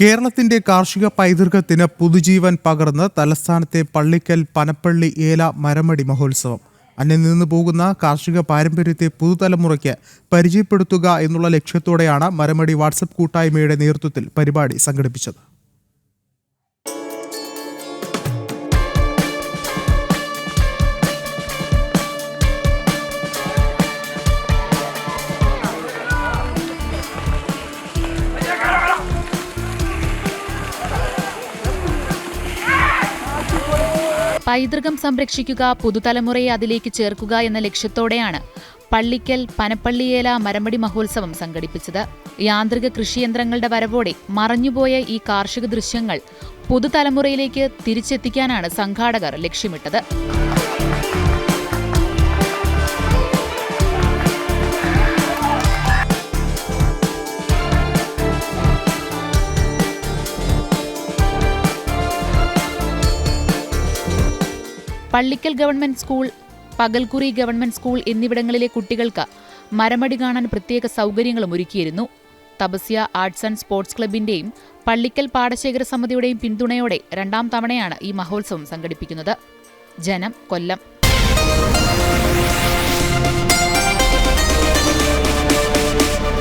കേരളത്തിന്റെ കാർഷിക പൈതൃകത്തിന് പുതുജീവൻ പകർന്ന് തലസ്ഥാനത്തെ പള്ളിക്കൽ പനപ്പള്ളി ഏല മരമടി മഹോത്സവം. അന്യം നിന്ന് പോകുന്ന കാർഷിക പാരമ്പര്യത്തെ പുതുതലമുറയ്ക്ക് പരിചയപ്പെടുത്തുക എന്നുള്ള ലക്ഷ്യത്തോടെയാണ് മരമടി വാട്സപ്പ് കൂട്ടായ്മയുടെ നേതൃത്വത്തിൽ പരിപാടി സംഘടിപ്പിച്ചത്. പൈതൃകം സംരക്ഷിക്കുക പുതുതലമുറയെ അതിലേക്ക് ചേർക്കുക എന്ന ലക്ഷ്യത്തോടെയാണ് പള്ളിക്കൽ പനപ്പള്ളിയേല മരമടി മഹോത്സവം സംഘടിപ്പിച്ചത്. യാന്ത്രിക കൃഷിയന്ത്രങ്ങളുടെ വരവോടെ മറഞ്ഞുപോയ ഈ കാർഷിക ദൃശ്യങ്ങൾ പുതുതലമുറയിലേക്ക് തിരിച്ചെത്തിക്കാനാണ് സംഘാടകർ ലക്ഷ്യമിട്ടത്. Pallikkal government school Pakalkkuri government school എന്നിവിടങ്ങളിലെ കുട്ടികൾക്ക് മരമടി കാണാൻ പ്രത്യേക സൗകര്യങ്ങളും ഒരുക്കിയിരുന്നു. തപസ്യ ആർട്സ് ആൻഡ് സ്പോർട്സ് ക്ലബിന്റെയും പള്ളിക്കൽ പാടശേഖര സമിതിയുടെയും പിന്തുണയോടെ രണ്ടാം തവണയാണ് ഈ മഹോത്സവം സംഘടിപ്പിക്കുന്നത്. ജനം കൊല്ലം.